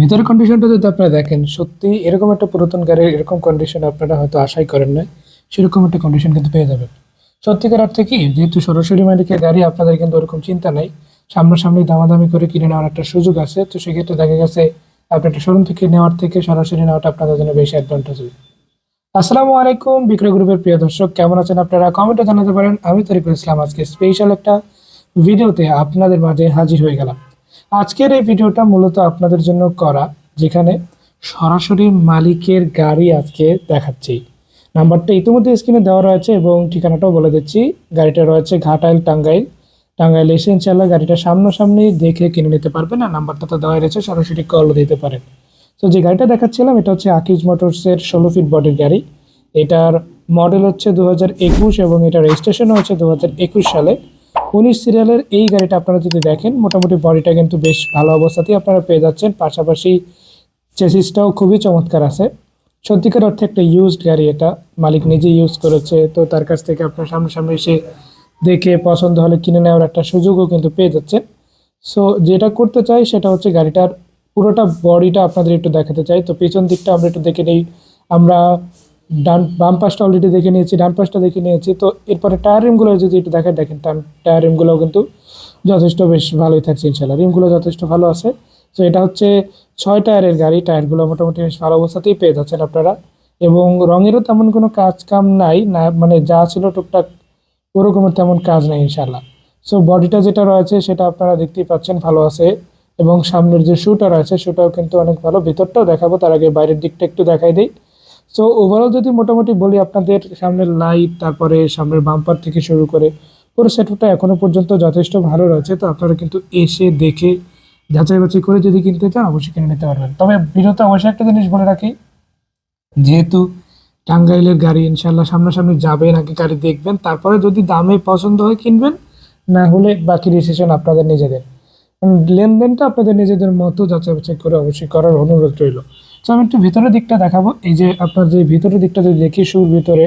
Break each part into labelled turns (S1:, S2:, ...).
S1: ভিতরের কন্ডিশনটা যদি আপনারা দেখেন, সত্যি এরকম একটা পুরাতন গাড়ির এরকম কন্ডিশন আপনারা হয়তো আশাই করেন না সেরকম একটা কন্ডিশন কিন্তু পেয়ে যাবেন। সত্যিকার অর্থে কি, যেহেতু সরাসরি মালিকের গাড়ি, আপনাদের কিন্তু ওরকম চিন্তা নাই, সামনাসামনি দামাদামি করে কিনে নেওয়ার একটা সুযোগ আছে, তো সেক্ষেত্রে দেখা গেছে আপনি একটা শোরুম থেকে নেওয়ার থেকে সরাসরি নেওয়াটা আপনাদের জন্য বেশি অ্যাডভান্টেজ হবে আসসালামু আলাইকুম, বিক্রয় গ্রুপের প্রিয় দর্শক, কেমন আছেন আপনারা? কমেন্টে জানাতে পারেন, আমি তরিকুল ইসলাম, আজকে স্পেশাল একটা ভিডিওতে আপনাদের মাঝে হাজির হয়ে গেলাম। আজকের এই ভিডিওটা মূলত আপনাদের জন্য করা, যেখানে সরাসরি মালিকের গাড়ি আজকে দেখাচ্ছি। নাম্বারটা ইতিমধ্যে স্ক্রিনে দেওয়া রয়েছে এবং ঠিকানাটাও বলে দিচ্ছি। গাড়িটা রয়েছে ঘাটাইল টাঙ্গাইল। টাঙ্গাইল এসে ইনশাল্লাহ গাড়িটা সামনাসামনি দেখে কিনে নিতে পারবেন আর নাম্বারটা তো দেওয়া রয়েছে, সরাসরি কলও দিতে পারেন। তো যে গাড়িটা দেখাচ্ছিলাম, এটা হচ্ছে আকিজ মোটরসের ষোলো ফিট বডির গাড়ি। এটার মডেল হচ্ছে দু হাজার একুশ এবং এটা রেজিস্ট্রেশনও হচ্ছে দু হাজার একুশ সালে। উনিশ সিরিয়ালের এই গাড়িটা আপনারা যদি দেখেন, মোটামুটি বডিটা কিন্তু বেশ ভালো অবস্থাতেই আপনারা পেয়ে যাচ্ছেন। পাশাপাশি চেসিসটাও খুবই চমৎকার আছে। সত্যিকার অর্থে একটা ইউজড গাড়ি এটা। মালিক নিজে ইউজ করেছে, তো তার কাছ থেকে আপনার সামনাসামনি এসে দেখে পছন্দ হলে কিনে নেওয়ার একটা সুযোগও কিন্তু পেয়ে যাচ্ছেন। সো যেটা করতে চাই সেটা হচ্ছে গাড়িটার পুরোটা বডিটা আপনাদের একটু দেখাতে চাই। তো পেছন দিকটা আমরা একটু দেখে নেই। আমরা ডান, বাম পাশটা অলরেডি দেখে নিয়েছি, ডান পাশটা দেখে নিয়েছি। তো এরপরে টায়ার রিমগুলো যদি একটু দেখেন দেখেন টায়ার রিমগুলোও কিন্তু যথেষ্ট বেশ ভালোই থাকছে ইনশাল্লাহ রিমগুলো যথেষ্ট ভালো আছে। তো এটা হচ্ছে ছয় টায়ারের গাড়ি। টায়ারগুলো মোটামুটি বেশ ভালো অবস্থাতেই পেয়ে যাচ্ছেন আপনারা। এবং রঙেরও তেমন কোনো কাজ কাম নাই, না মানে যা ছিল টুকটাক ওরকমের তেমন কাজ নেই ইনশাল্লাহ সো বডিটা যেটা রয়েছে, সেটা আপনারা দেখতেই পাচ্ছেন ভালো আছে। এবং সামনের যে শুটা রয়েছে শুটাও কিন্তু অনেক ভালো। ভিতরটাও দেখাবো, তার আগে বাইরের দিকটা একটু দেখাই দিই। সো ওভারঅল যদি মোটামুটি বলি, আপনাদের সামনের লাইট তারপরে সামনের বাম্পার থেকে শুরু করে পুরো সেটআপটা এখনও পর্যন্ত যথেষ্ট ভালো রয়েছে। তো আপনারা কিন্তু এসে দেখে যাচাই বাছাই করে যদি কিনতে চান, অবশ্যই কিনে নিতে পারবেন। তবে ভিডিওতে অবশ্যই একটা জিনিস বলে রাখি, যেহেতু টাঙ্গাইলের গাড়ি ইনশাল্লাহ সামনাসামনি যাবেন আগে গাড়ি দেখবেন, তারপরে যদি দামে পছন্দ হয় কিনবেন, না হলে বাকি ডিসিশন আপনাদের নিজেদের। লেনদেনটা আপনাদের নিজেদের মতো যাচাই বাছাই করে অবশ্যই করার অনুরোধ রইল। তো আমি একটু ভিতরের দিকটা দেখাবো। এই যে আপনার যে ভিতরের দিকটা যদি দেখি শুর ভিতরে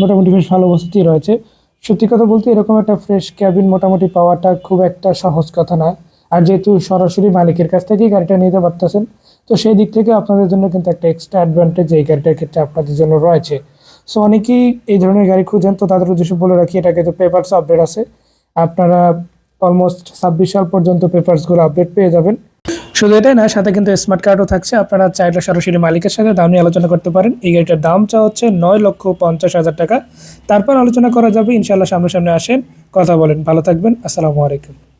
S1: মোটামুটি বেশ ভালো অবস্থাতেই রয়েছে। সত্যি কথা বলতে এরকম একটা ফ্রেশ ক্যাবিন মোটামুটি পাওয়াটা খুব একটা সহজ কথা না। আর যেহেতু সরাসরি মালিকের কাছ থেকেই গাড়িটা নিতে পারতেছেন, তো সেই দিক থেকে আপনাদের জন্য কিন্তু একটা এক্সট্রা অ্যাডভান্টেজ এই গাড়িটার ক্ষেত্রে আপনাদের জন্য রয়েছে। সো অনেকেই এই ধরনের গাড়ি খুঁজেন, তো তাদের উদ্দেশ্যে বলে রাখি, এটা কিন্তু পেপারস আপডেট আছে। আপনারা অলমোস্ট ছাব্বিশ সাল পর্যন্ত পেপারসগুলো আপডেট পেয়ে যাবেন। শুধু এটাই না, সাথে কিন্তু স্মার্ট কার্ডও থাকছে। আপনারা চাইলে সরাসরি মালিকের সাথে দাম নিয়ে আলোচনা করতে পারেন। এই গাড়িটার দাম চা হচ্ছে নয় লক্ষ পঞ্চাশ হাজার টাকা। তারপর আলোচনা করা যাবে। ইনশাল্লাহ সামনে সামনে আসেন। কথা বলেন। ভালো থাকবেন। আসসালামু আলাইকুম।